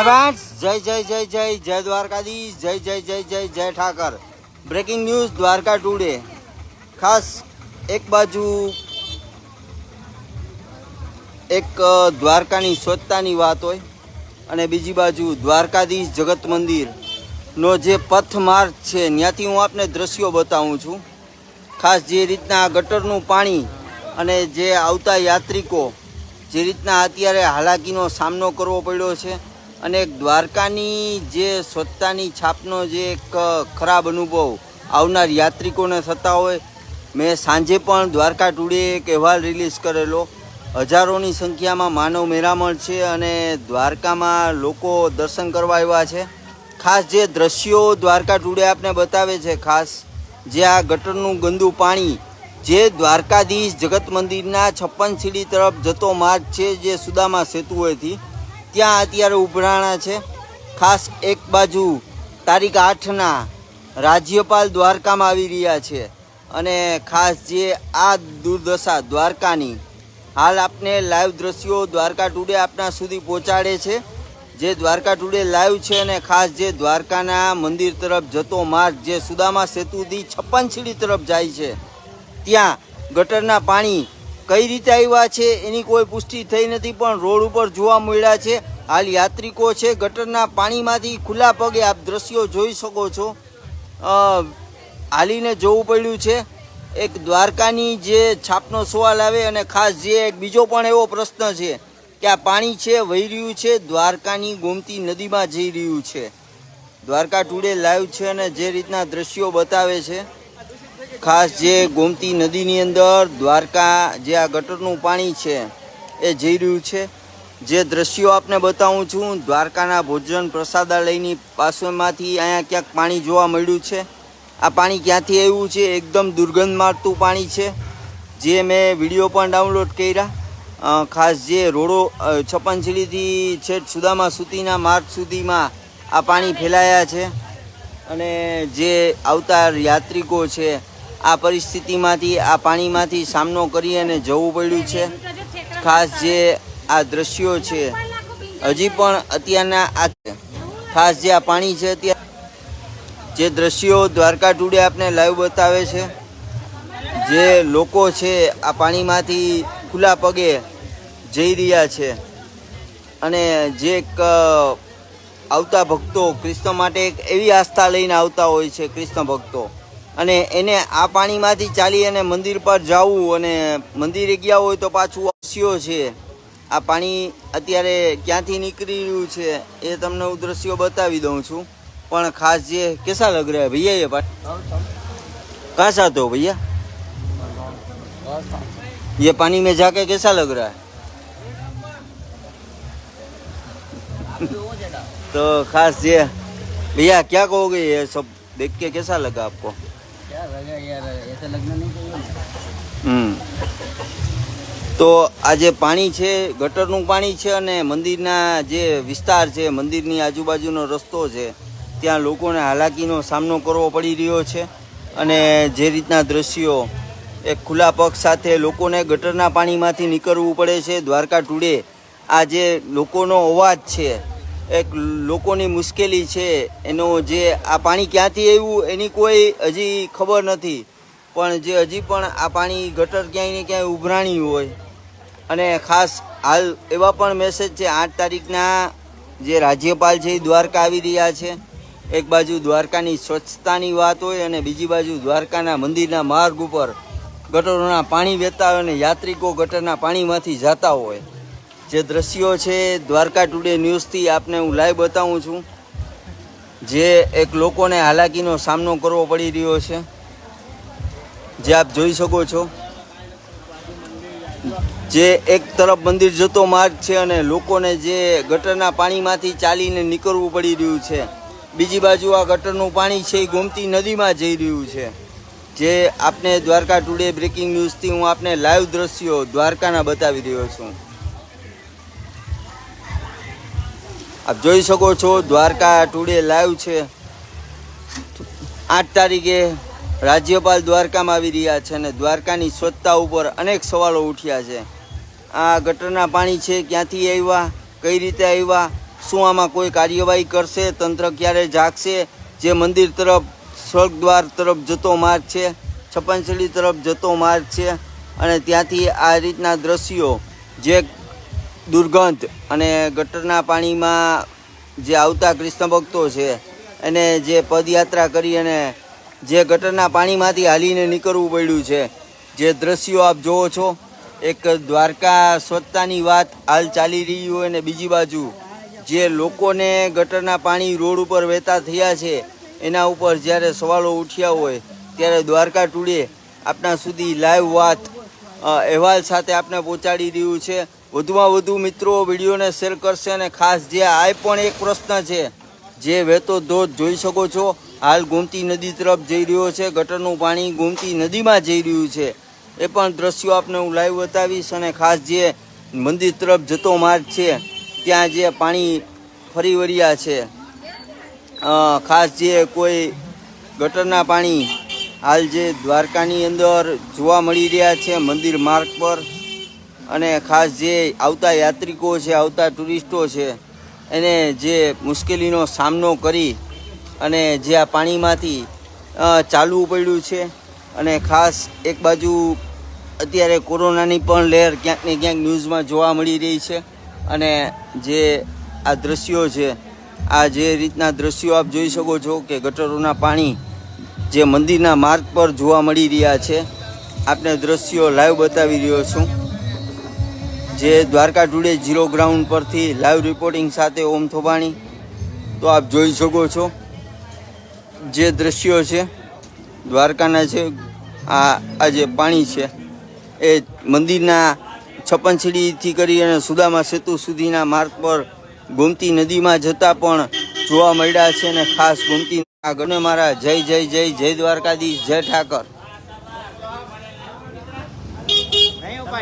Friends જય જય જય જય જય દ્વારકાધીશ, જય જય જય જય જય Thakar. Breaking news Dwarka today ખાસ એક બાજુ એક દ્વારકાની સ્વચ્છતાની વાત હોય અને બીજી બાજુ દ્વારકાધીશ જગત મંદિરનો જે પથ માર્ગ છે, ત્યાંથી હું આપને દ્રશ્યો બતાવું છું. ખાસ જે રીતના ગટરનું પાણી અને જે આવતા યાત્રિકો જે રીતના અત્યારે હાલાકીનો સામનો કરવો પડ્યો છે અને દ્વારકાની જે સ્વચ્છતાની છાપનો જે એક ખરાબ અનુભવ આવનાર યાત્રિકોને થતા હોય, મેં સાંજે પણ દ્વારકા ટુડે એક અહેવાલ રિલીઝ કરેલો. હજારોની સંખ્યામાં માનવ મેરામણ છે અને દ્વારકામાં લોકો દર્શન કરવા આવ્યા છે. ખાસ જે દ્રશ્યો દ્વારકા ટુડે આપને બતાવે છે, ખાસ જે આ ગટરનું ગંદુ પાણી, જે દ્વારકાધીશ જગત મંદિરના છપ્પન સીડી તરફ જતો માર્ગ છે જે સુદામા સેતુએથી ત્યાં અત્યારે ઉભરાણા છે. ખાસ એક બાજુ તારીખ આઠના રાજ્યપાલ દ્વારકામાં આવી રહ્યા છે અને ખાસ જે આ દુર્દશા દ્વારકાની, હાલ આપને લાઈવ દ્રશ્યો દ્વારકા ટુડે આપના સુધી પહોંચાડે છે. જે દ્વારકા ટુડે લાઈવ છે અને ખાસ જે દ્વારકાના મંદિર તરફ જતો માર્ગ જે સુદામા સેતુથી છપ્પન સીડી તરફ જાય છે. ત્યાં ગટરના પાણી કઈ રીતે આવ્યા છે એની કોઈ પુષ્ટિ થઈ નથી, પણ રોડ ઉપર જોવા મળ્યા છે. હાલ યાત્રિકો છે, ગટરના પાણીમાંથી ખુલ્લા પગે આપ દ્રશ્યો જોઈ શકો છો. હાલીને જોવું પડ્યું છે. એક દ્વારકાની જે છાપનો સવાલ આવે અને ખાસ જે એક બીજો પણ એવો પ્રશ્ન છે કે આ પાણી છે, વહી રહ્યું છે, દ્વારકાની ગોમતી નદીમાં જઈ રહ્યું છે. દ્વારકા ટુડે લાઈવ છે અને જે રીતના દ્રશ્યો બતાવે છે. ખાસ જે ગોમતી નદીની અંદર દ્વારકા જે આ ગટરનું પાણી છે, એ જઈ રહ્યું છે. જે દ્રશ્યો આપને બતાવું છું, દ્વારકાના ભોજન પ્રસાદાલયની પાસેમાંથી અહીંયા ક્યાંક પાણી જોવા મળ્યું છે. આ પાણી ક્યાંથી આવ્યું છે? એકદમ દુર્ગંધ મારતું પાણી છે, જે મેં વીડિયો પણ ડાઉનલોડ કર્યા. ખાસ જે રોડો છપ્પનસીડીથી છપ્પન સીડીથી છેક સુદામા સુધીના માર્ગ સુધીમાં આ પાણી ફેલાયા છે. અને જે આવતા યાત્રિકો છે આ પરિસ્થિતિમાંથી, આ પાણીમાંથી સામનો કરી અને જવું પડ્યું છે. ખાસ જે આ દ્રશ્યો છે, હજી પણ અત્યારના આ ખાસ જે આ પાણી છે અત્યારે જે દ્રશ્યો દ્વારકા ટુડે આપને લાઈવ બતાવે છે. જે લોકો છે આ પાણીમાંથી ખુલ્લા પગે જઈ રહ્યા છે અને જે એક આવતા ભક્તો કૃષ્ણ માટે એક એવી આસ્થા લઈને આવતા હોય છે કૃષ્ણ ભક્તો. અને એને આ પાણીમાંથી ચાલી અને મંદિર પર જવું અને મંદિરે ગયા હોય તો પાછું દ્રશ્યો છે આ પાણી અત્યારે ક્યાંથી નીકળી રહ્યું છે એ તમને હું દ્રશ્યો બતાવી દઉં છું પણ ખાસ જે કેસા લગ રહ્યા है भैया ये पानी कहाँ से आते हो भैया ये पानी में जाके कैसा लग रहा है तो खास ये भैया क्या कहोगे ये सब देख के कैसा लगा आपको તો આ જે પાણી છે, ગટરનું પાણી છે અને મંદિરના જે વિસ્તાર છે, મંદિરની આજુબાજુનો રસ્તો છે, ત્યાં લોકોને હાલાકીનો સામનો કરવો પડી રહ્યો છે અને જે રીતના દ્રશ્યો, એક ખુલ્લા પગ સાથે લોકોને ગટરના પાણીમાંથી નીકળવું પડે છે, દ્વારકા ટુડે આ જે લોકોનો અવાજ છે એક લોકોની મુશ્કેલી છે, એનો જે આ પાણી ક્યાંથી આવ્યું એની કોઈ હજી ખબર નથી. પણ જે હજી પણ આ પાણી ગટર ક્યાંય ને ક્યાંય ઉભરાણી હોય. અને ખાસ હાલ એવા પણ મેસેજ છે, આઠ તારીખના જે રાજ્યપાલ છે એ દ્વારકા આવી રહ્યા છે. એક બાજુ દ્વારકાની સ્વચ્છતાની વાત હોય અને બીજી બાજુ દ્વારકાના મંદિરના માર્ગ ઉપર ગટરોના પાણી વહેતા હોય અને યાત્રિકો ગટરના પાણીમાંથી જતા હોય. જે દ્રશ્યો છે દ્વારકા ટુડે ન્યૂઝથી આપને હું લાઈવ બતાવું છું. જે એક લોકોને હાલાકીનો સામનો કરવો પડી રહ્યો છે. જે આપ જોઈ શકો છો. જે એક તરફ મંદિર જતો માર્ગ છે અને લોકોને જે ગટરના પાણીમાંથી ચાલીને નીકળવું પડી રહ્યું છે. બીજી બાજુ આ ગટરનું પાણી છે એ ગોમતી નદીમાં જઈ રહ્યું છે. જે આપને દ્વારકા ટુડે બ્રેકિંગ ન્યૂઝથી હું આપને લાઈવ દ્રશ્યો દ્વારકાના બતાવી રહ્યો છું. આપ જોઈ શકો છો, દ્વારકા ટુડે લાઈવ છે. આઠ તારીખે રાજ્યપાલ દ્વારકામાં આવી રહ્યા છે અને દ્વારકાની સ્વચ્છતા ઉપર અનેક સવાલો ઉઠ્યા છે. આ ગટરના પાણી છે, ક્યાંથી આવ્યા, કઈ રીતે આવ્યા, શું આમાં કોઈ કાર્યવાહી કરશે, તંત્ર ક્યારે જાગશે, જે મંદિર તરફ, સ્વર્ગદ્વાર તરફ જતો માર્ગ છે છપ્પનશેડી તરફ જતો માર્ગ છે, અને ત્યાંથી આ રીતના દ્રશ્યો, જે દુર્ગંધ અને ગટરના પાણીમાં જે આવતા કૃષ્ણ ભક્તો છે, એને જે પદયાત્રા કરી અને જે ગટરના પાણીમાંથી હાલીને નીકળવું પડ્યું છે, જે દ્રશ્યો આપ જોવો છો, એક દ્વારકા સ્વચ્છતાની વાત હાલ ચાલી રહી હોય અને બીજી બાજુ જે લોકોને ગટરના પાણી રોડ ઉપર વહેતા થયા છે, એના ઉપર જ્યારે સવાલો ઉઠ્યા હોય, ત્યારે દ્વારકા ટુડે આપના સુધી લાઈવ વાત અહેવાલ સાથે આપને પહોંચાડી રહ્યું છે. વધુમાં વધુ મિત્રો વિડીયોને શેર કરશે અને ખાસ જે આ પણ એક પ્રશ્ન છે, જે વહેતો ધોધ જોઈ શકો છો. હાલ ગોમતી નદી તરફ જઈ રહ્યો છે, ગટરનું પાણી ગોમતી નદીમાં જઈ રહ્યું છે. એ પણ દ્રશ્યો આપને હું લાઈવ બતાવીશ અને ખાસ જે મંદિર તરફ જતો માર્ગ છે, ત્યાં જે પાણી ફરી વળ્યા છે. ખાસ જે કોઈ ગટરના પાણી હાલ જે દ્વારકાની અંદર જોવા મળી રહ્યા છે મંદિર માર્ગ પર. અને ખાસ જે આવતા યાત્રિકો છે, આવતા ટુરિસ્ટો છે, એને જે મુશ્કેલીનો સામનો કરી અને જે આ પાણીમાંથી ચાલવું પડ્યું છે અને ખાસ એક બાજુ અત્યારે કોરોનાની પણ લહેર ક્યાંક ને ક્યાંક ન્યૂઝમાં જોવા મળી રહી છે અને જે આ દ્રશ્યો છે, આ જે રીતના દ્રશ્યો આપ જોઈ શકો છો કે ગટરોના પાણી જે મંદિરના માર્ગ પર જોવા મળી રહ્યા છે. આપને દ્રશ્યો લાઈવ બતાવી રહ્યો છું. જે દ્વારકા ટુડે ઝીરો ગ્રાઉન્ડ પરથી લાઈવ રિપોર્ટિંગ સાથે ઓમ થોબાણી. તો આપ જોઈ શકો છો જે દ્રશ્યો છે, દ્વારકાના છે, આ આ જે પાણી છે, એ મંદિરના છપ્પનસીડીથી કરી અને સુદામા સેતુ સુધીના માર્ગ પર ગોમતી નદીમાં જતા પણ જોવા મળ્યા છે અને ખાસ ગોમતી આગળ મારા જય જય જય જય દ્વારકાધીશ, જય ઠાકર.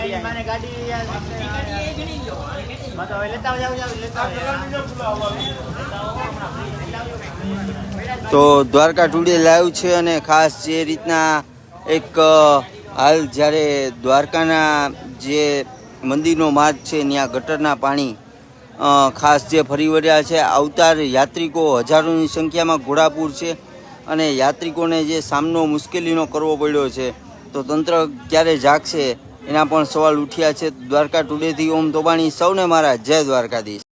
નહીં મને ગાડી યાર તો હવે લેતા જાવ જાવ લેતા તો દ્વારકા ટુડે લાઈવ છે અને ખાસ જે રીતના એક હાલ જ્યારે દ્વારકાના જે મંદિરનો માર્ગ છે ત્યાં ગટરના પાણી ખાસ જે ફરી વળ્યા છે આવતાર યાત્રિકો હજારોની સંખ્યામાં ઘોડાપુર છે અને યાત્રિકોને જે સામનો મુશ્કેલીનો કરવો પડ્યો છે તો તંત્ર ક્યારે જાગશે? એના પણ સવાલ ઉઠ્યા છે. દ્વારકા ટુડેથી ઓમ તોબાણી સૌને મારા જય દ્વારકાધીશ.